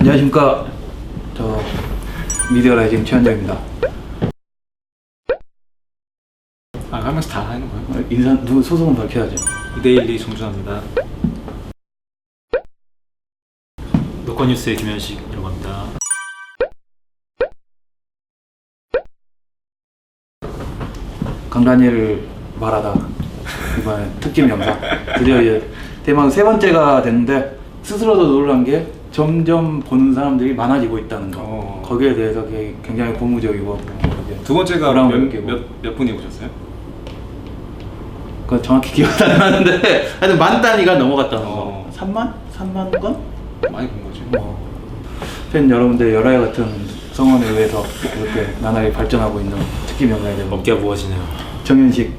안녕하십니까. 저 미디어 라이징 최현정입니다. 아, 한 명씩 다 하는 거예요? 어, 인사 누구 소속은 밝혀야죠. 이데일리 정준합니다. 노컷뉴스의 김현식이라고 합니다. 강다니엘을 말하다 이번에 특집 영상 드디어 이제 대망 세 번째가 됐는데 스스로도 놀란 게 점점 보는 사람들이 많아지고 있다는 거. 어. 거기에 대해서 게- 굉장히 고무적이고 두 번째가 몇, 느끼고. 몇, 몇 분이 오셨어요? 그 정확히 기억이 안 나는데 하여튼 만 단위가 넘어갔다는 거. 어. 3만? 3만 건? 많이 본 거지. 뭐, 팬 여러분들 여러 같은 성원에 의해서 이렇게 나날이 발전하고 있는 특집 영상이 됩니다. 어깨가 무거워지네요. 정현식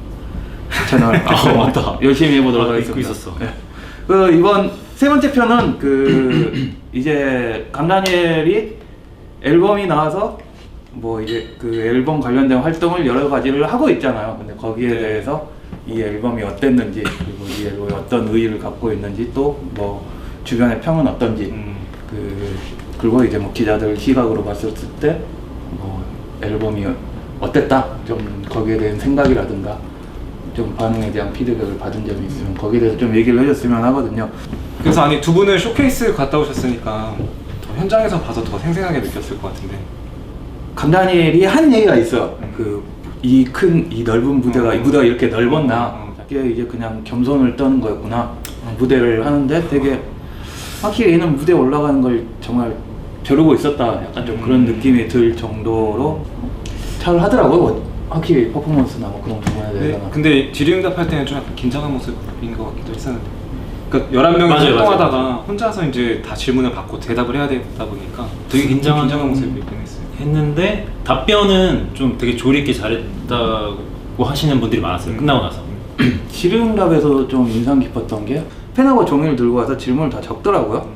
채널 아, 맞다. 열심히 해보도록 아, 하겠습니다. 있었어. 네. 그 이번 세 번째 편은 그 이제 강다니엘이 앨범이 나와서 뭐 이제 그 앨범 관련된 활동을 여러 가지를 하고 있잖아요. 근데 거기에 네. 대해서 이 앨범이 어땠는지 그리고 이 앨범이 어떤 의의를 갖고 있는지 또 뭐 주변의 평은 어떤지 음. 그 그리고 이제 뭐 기자들 시각으로 봤을 때뭐 앨범이 어땠다 좀 거기에 대한 생각이라든가 좀 반응에 대한 피드백을 받은 점이 있으면 거기에 대해서 좀 얘기를 해줬으면 하거든요. 그래서 아니 두 분은 쇼케이스 갔다 오셨으니까 더 현장에서 봐서 더 생생하게 느꼈을 것 같은데. 강다니엘이 한 얘기가 있어. 그 이 큰 이 넓은 무대가 어. 이 무대가 이렇게 넓었나? 어. 이게 이제 그냥 겸손을 떠는 거였구나. 무대를 하는데 되게 확실히 얘는 무대 에 올라가는 걸 정말 벼르고 있었다. 약간 좀 그런 음. 느낌이 들 정도로 잘 하더라고요. 뭐 확실히 퍼포먼스나 뭐 그런 부분에 네, 대해서는. 근데 질의응답 할 때는 좀 약간 긴장한 모습인 것 같기도 했었는데. 그러니까 11명이 맞아요, 활동하다가. 혼자서 이제 다 질문을 받고 대답을 해야 되다 보니까 되게 긴장한- 긴장한 모습이 있긴 했어요. 했는데 답변은 좀 되게 조리 있게 잘했다고 하시는 분들이 많았어요. 끝나고 나서. 지름답에서 좀 인상 깊었던 게 펜하고 종이를 들고 와서 질문을 다 적더라고요.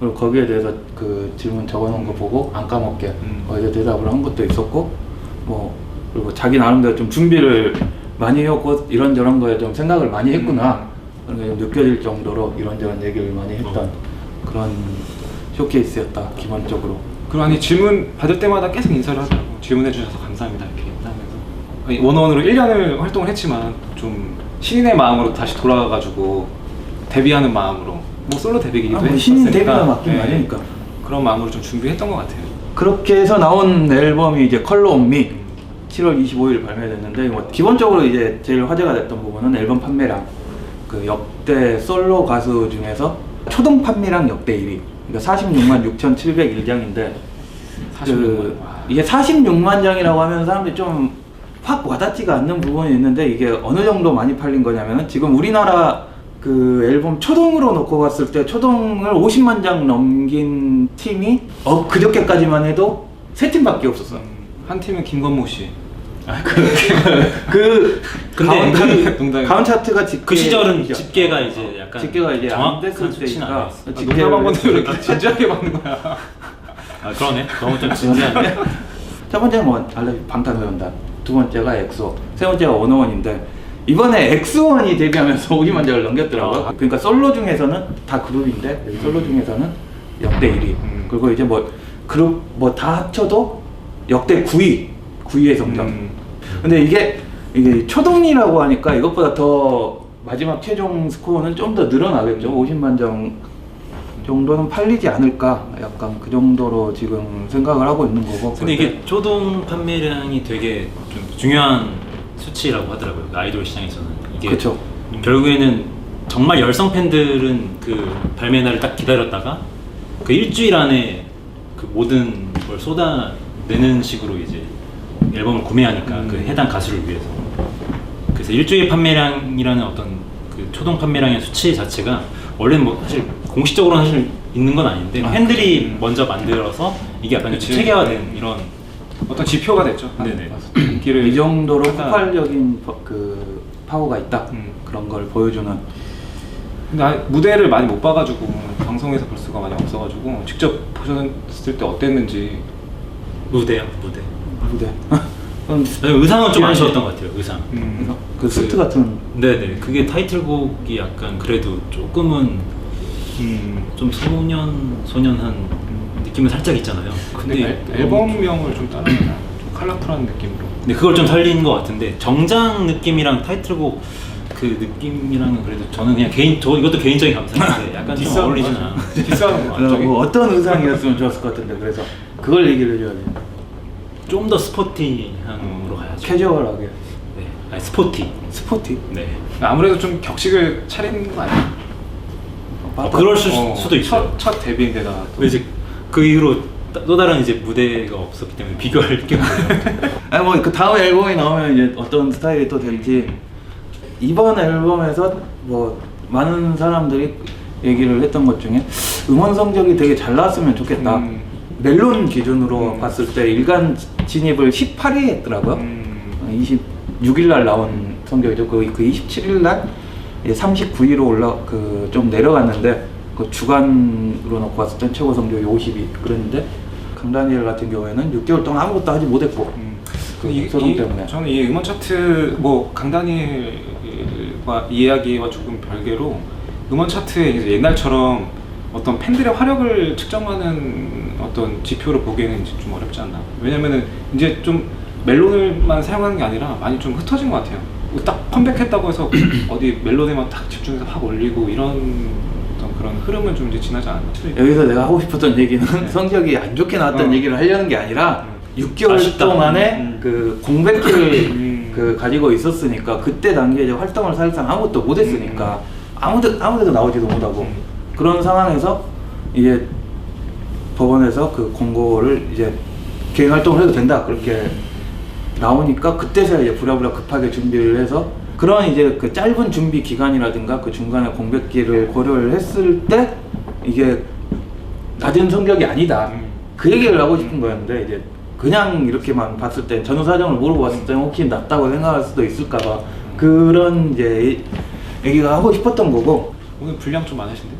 그리고 거기에 대해서 그 질문 적어놓은 거 보고 안 까먹게 음. 거기에 대답을 한 것도 있었고 뭐 그리고 자기 나름대로 좀 준비를 많이 해왔고 이런저런 거에 좀 생각을 많이 했구나 그런 게좀 느껴질 정도로 이런저런 얘기를 많이 했던 어. 그런 쇼케이스였다 기본적으로. 그리고 아니 질문 받을 때마다 계속 인사를 하더라고. 질문해 주셔서 감사합니다. 이렇게 하면서. 아니, 원어원으로 1년을 활동을 했지만 좀 신인의 마음으로 다시 돌아가가지고 데뷔하는 마음으로 뭐 솔로 데뷔기도 아, 뭐 신인 데뷔가 맞긴 네, 맞으니까. 그런 마음으로 좀 준비했던 것 같아요. 그렇게 해서 나온 앨범이 이제 컬러 온미 7월 25일 발매됐는데 뭐 기본적으로 이제 제일 화제가 됐던 부분은 앨범 판매량 그 역대 솔로 가수 중에서 초동 판매량 역대 1위 그러니까 46만 6,701장인데 46만. 그 와. 이게 46만 장이라고 하면 사람들이 좀 확 와닿지가 않는 부분이 있는데 이게 어느 정도 많이 팔린 거냐면은 지금 우리나라 그 앨범 초동으로 놓고 봤을 때 초동을 50만 장 넘긴 팀이 어 그저께까지만 해도 세 팀밖에 없었어. 음, 한 팀은 김건모 씨 그 근데 가온, 그- 그 가온 차트가 집계 그 시절은 집계가 이제 약간 집계가 이제 안 정확한 됐을 때니까 농담 한 했을 이렇게 때. 진지하게 받는 거야 아 그러네. 너무 좀 진지한데. 첫 번째는 뭐 알레 방탄소년단, 두 번째가 엑소, 세 번째가 원어원인데 이번에 엑소원이 데뷔하면서 50만 장을 넘겼더라고요. 아. 그러니까 솔로 중에서는 다 그룹인데 솔로 중에서는 역대 1위. 음. 그리고 이제 뭐 그룹 뭐 다 합쳐도 역대 9위, 9위의 성적. 음. 근데 이게 이게 초동이라고 하니까 이것보다 더 마지막 최종 스코어는 좀 더 늘어나겠죠. 50만 장 정도는 팔리지 않을까. 약간 그 정도로 지금 생각을 하고 있는 거고. 근데 이게 초동 판매량이 되게 좀 중요한 수치라고 하더라고요. 그 아이돌 시장에서는 이게 그쵸. 결국에는 정말 열성 팬들은 그 발매 날을 딱 기다렸다가 그 일주일 안에 그 모든 걸 쏟아내는 식으로 이제 앨범을 구매하니까 음. 그 해당 가수를 위해서 그래서 일주일 판매량이라는 어떤 그 초동 판매량의 수치 자체가 원래는 뭐 사실 공식적으로는 사실 있는 건 아닌데 아, 팬들이 음. 먼저 만들어서 이게 약간 그치. 체계화된 이런 어떤 지표가 됐죠 네네. 인기를 이 정도로. 폭발적인 버- 그 파워가 있다 음. 그런 걸 보여주는 근데 아- 무대를 많이 못 봐가지고 방송에서 볼 수가 많이 없어가지고 직접 보셨을 때 어땠는지 무대요 무대 아니, 의상은 좀 아쉬웠던 것 같아요 의상 음. 그 스트 같은 네네 그게 타이틀곡이 약간 그래도 조금은 음. 좀 소년 소년한 느낌은 살짝 있잖아요. 근데 근데 앨- 앨범명을 좀 따라가나 좀 컬러풀한 느낌으로 근데 그걸 좀 살린 것 같은데 정장 느낌이랑 타이틀곡 그 느낌이랑은 그래도 저는 그냥 개인 저 이것도 개인적인 감상인데 약간 좀 어울리진. 않아. 디스하는 거뭐 어떤 의상이었으면 좋았을 것 같은데 그래서 그걸 얘기를 해줘야 돼. 좀 더 스포티함으로 가야죠. 캐주얼하게. 네, 아니 스포티. 스포티. 네. 아무래도 좀 격식을 차리는 거 아니야? 어, 그럴 수, 어, 수도 있어요. 첫, 첫 데뷔인데다가 또 근데 이제 그 이후로 따- 또 다른 이제 무대가 없었기 때문에 비교할 게. 아니 뭐그 다음 앨범이 나오면 이제 어떤 스타일이 또 될지 이번 앨범에서 뭐 많은 사람들이 얘기를 했던 것 중에 음원 성적이 되게 잘 나왔으면 좋겠다. 음. 멜론 기준으로 음. 봤을 때 일간 진입을 18위 했더라고요. 음. 26일 날 나온 성적이죠. 그, 그 27일 날 39위로 올라 그 좀 내려갔는데 그 주간으로 놓고 봤을 땐 최고 성적이 50위 그랬는데 강다니엘 같은 경우에는 6개월 동안 아무것도 하지 못했고 음. 그 이, 소송 이- 때문에. 저는 이 음원 차트 뭐 강다니엘과 이야기와 조금 별개로 음원 차트에 옛날처럼 어떤 팬들의 화력을 측정하는 어떤 지표를 보기에는 이제 좀 어렵지 않나. 왜냐면은 이제 좀 멜론을만 사용하는 게 아니라 많이 좀 흩어진 것 같아요. 딱 컴백했다고 해서 어디 멜론에만 딱 집중해서 확 올리고 이런 그런 흐름은 좀 이제 지나지 않았나. 여기서 내가 하고 싶었던 얘기는 네. 성적이 안 좋게 나왔다는 어. 얘기를 하려는 게 아니라 음. 6개월 아쉽다. 동안에 음. 그 공백기를 음. 그 가지고 있었으니까 그때 단계에 이제 활동을 사실상 아무것도 못했으니까 아무데 아무데도 나오지도 못하고 음. 그런 상황에서 이제 법원에서 그 공고를 이제 개인 활동을 해도 된다 그렇게 나오니까 그때서야 이제 부랴부랴 급하게 준비를 해서 그런 이제 그 짧은 준비 기간이라든가 그 중간에 공백기를 고려를 했을 때 이게 낮은 성적이 아니다 음. 그 얘기를 하고 싶은 거였는데 이제 그냥 이렇게만 봤을 땐 전후 사정을 모르고 봤을 땐 혹시 낮다고 생각할 수도 있을까봐 그런 이제 얘기가 하고 싶었던 거고 오늘 분량 좀 많으신데?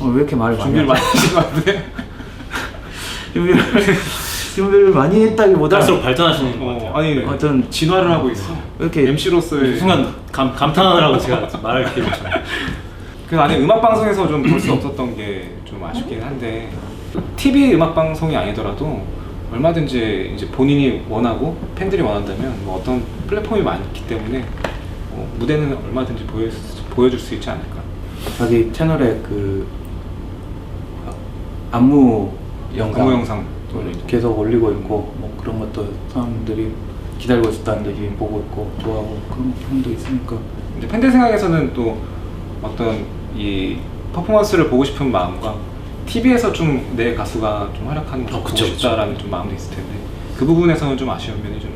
어, 왜 이렇게 말을 많이 준비를 많이? 하신 것 같은데? 준비를 준비를 많이 했다기보다 갈수록 발전하시는 것 어, 같아요. 아니 어떤 진화를 하고 있어. 이렇게 MC로서의 순간 감, 감탄하느라고 제가 말할 기회를 줬요 그 안에 음악 방송에서 좀 볼 수 없었던 게 좀 아쉽긴 한데 TV 음악 방송이 아니더라도 얼마든지 이제 본인이 원하고 팬들이 원한다면 뭐 어떤 플랫폼이 많기 때문에 뭐 무대는 얼마든지 보여 보여줄 수 있지 않을까. 자기 채널에 그 안무 영상, 영상. 계속 올리고 있고 뭐 그런 것도 사람들이 기다리고 있었다는 듯이 보고 있고 좋아하고 그런 편도 있으니까 이제 팬들 생각에서는 또 어떤 이 퍼포먼스를 보고 싶은 마음과 TV에서 좀 내 가수가 좀 활약하는 모습을 어, 보고 그쵸, 싶다라는 좀 마음도 있을 텐데 그 부분에서는 좀 아쉬운 면이 좀.